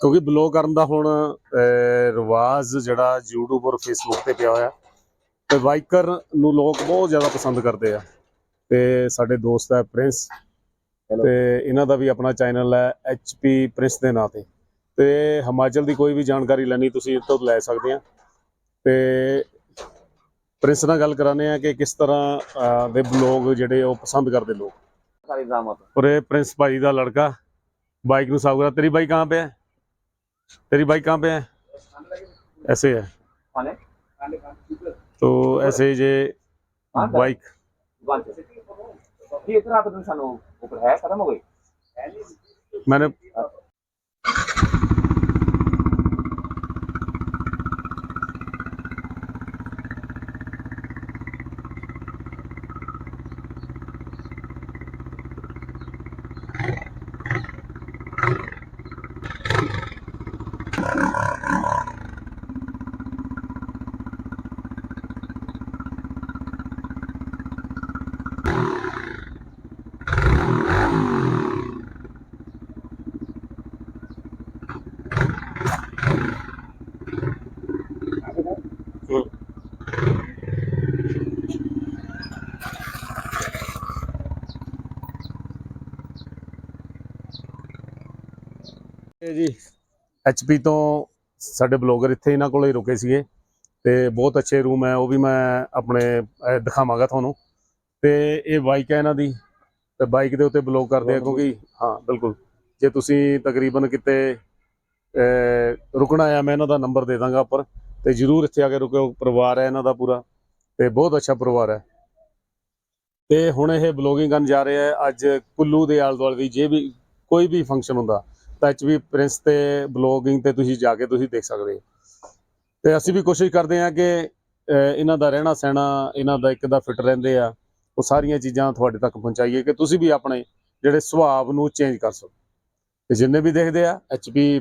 ਕਿਉਂਕਿ ਬਲੌਗ ਕਰਨ ਦਾ ਹੁਣ ਰਿਵਾਜ ਜਿਹੜਾ YouTube ਔਰ Facebook ਤੇ ਪਿਆ ਹੋਇਆ ਤੇ ਬਾਈਕਰ ਨੂੰ ਲੋਕ ਬਹੁਤ ਜ਼ਿਆਦਾ ਪਸੰਦ ਕਰਦੇ ਆ। ਤੇ ਸਾਡੇ ਦੋਸਤ ਹੈ ਪ੍ਰਿੰਸ ਤੇ ਇਹਨਾਂ ਦਾ ਵੀ ਆਪਣਾ ਚੈਨਲ ਹੈ HP ਪ੍ਰਿੰਸ ਦੇ ਨਾਂ ਤੇ। ਤੇ ਹਿਮਾਚਲ ਦੀ ਕੋਈ ਵੀ ਜਾਣਕਾਰੀ ਲੈਣੀ ਤੁਸੀਂ ਇੱਥੋਂ ਲੈ ਸਕਦੇ ਆ। ਤੇ ਪ੍ਰਿੰਸ ਨਾਲ ਗੱਲ ਕਰਾਣੇ ਆ ਕਿ ਕਿਸ ਤਰ੍ਹਾਂ ਦੇ ਬਲੌਗ ਜਿਹੜੇ ਉਹ ਪਸੰਦ ਕਰਦੇ ਲੋਕ। ਸਾਰੀ ਜ਼ਾਮਤ ਔਰ ਇਹ ਪ੍ਰਿੰਸ ਭਾਈ ਦਾ ਲੜਕਾ ਬਾਈਕ ਨੂੰ ਸਾਫ਼ ਕਰਾ। ਤੇਰੀ ਬਾਈਕ ਕਹਾਂ ਪਿਆ? तेरी बाइक कहाँ पे है ऐसे है खाने तो ऐसे ये हाँ, सर। बाइक दुकान से ये इतना तो निशान ऊपर है खत्म हो गई मैंने ਜੀ। HP ਤੋਂ ਸਾਡੇ ਬਲੌਗਰ ਇੱਥੇ ਇਹਨਾਂ ਕੋਲੇ ਹੀ ਰੁਕੇ ਸੀਗੇ ਤੇ ਬਹੁਤ ਅੱਛੇ ਰੂਮ ਹੈ ਉਹ ਵੀ ਮੈਂ ਆਪਣੇ ਦਿਖਾਵਾਂਗਾ ਤੁਹਾਨੂੰ। ਤੇ ਇਹ ਬਾਈਕ ਹੈ ਇਹਨਾਂ ਦੀ ਤੇ ਬਾਈਕ ਦੇ ਉੱਤੇ ਬਲੌਗ ਕਰਦੇ ਆ ਕਿਉਂਕਿ ਹਾਂ ਬਿਲਕੁਲ। ਜੇ ਤੁਸੀਂ ਤਕਰੀਬਨ ਕਿਤੇ ਰੁਕਣਾ ਆ ਮੈਂ ਇਹਨਾਂ ਦਾ ਨੰਬਰ ਦੇ ਦਾਂਗਾ ਉੱਪਰ ਤੇ ਜਰੂਰ ਇੱਥੇ ਆ ਕੇ ਰੁਕਿਓ ਪਰਿਵਾਰ ਹੈ ਇਹਨਾਂ ਦਾ ਪੂਰਾ ਤੇ ਬਹੁਤ ਅੱਛਾ ਪਰਿਵਾਰ ਹੈ। ਤੇ ਹੁਣ ਇਹ ਬਲੌਗਿੰਗ ਕਰਨ ਜਾ ਰਹੇ ਆ ਅੱਜ ਕੁੱਲੂ ਦੇ ਆਲੇ ਦੁਆਲੇ ਦੀ ਜੇ ਵੀ ਕੋਈ ਵੀ ਫੰਕਸ਼ਨ ਹੁੰਦਾ ਤਾਂ ਐਚਵੀ ਪ੍ਰਿੰਸ ਤੇ ਬਲੌਗਿੰਗ ਤੇ ਤੁਸੀਂ ਜਾ ਕੇ ਤੁਸੀਂ ਦੇਖ ਸਕਦੇ ਹੋ। ਤੇ ਅਸੀਂ ਵੀ ਕੋਸ਼ਿਸ਼ ਕਰਦੇ ਹਾਂ ਕਿ ਇਹਨਾਂ ਦਾ ਰਹਿਣਾ ਸਹਿਣਾ, ਇਹਨਾਂ ਦਾ ਇੱਕ ਦਾ ਫਿਟ ਰਹਿੰਦੇ ਆ। ਉਹ ਸਾਰੀਆਂ ਚੀਜ਼ਾਂ ਤੁਹਾਡੇ ਤੱਕ ਪਹੁੰਚਾਈਏ ਕਿ ਤੁਸੀਂ ਵੀ ਆਪਣੇ ਜਿਹੜੇ ਸੁਭਾਅ ਨੂੰ ਚੇਂਜ ਕਰ ਸਕੋ। ਤੇ ਜਿੰਨੇ ਵੀ ਦੇਖਦੇ ਆ ਐਚਪੀ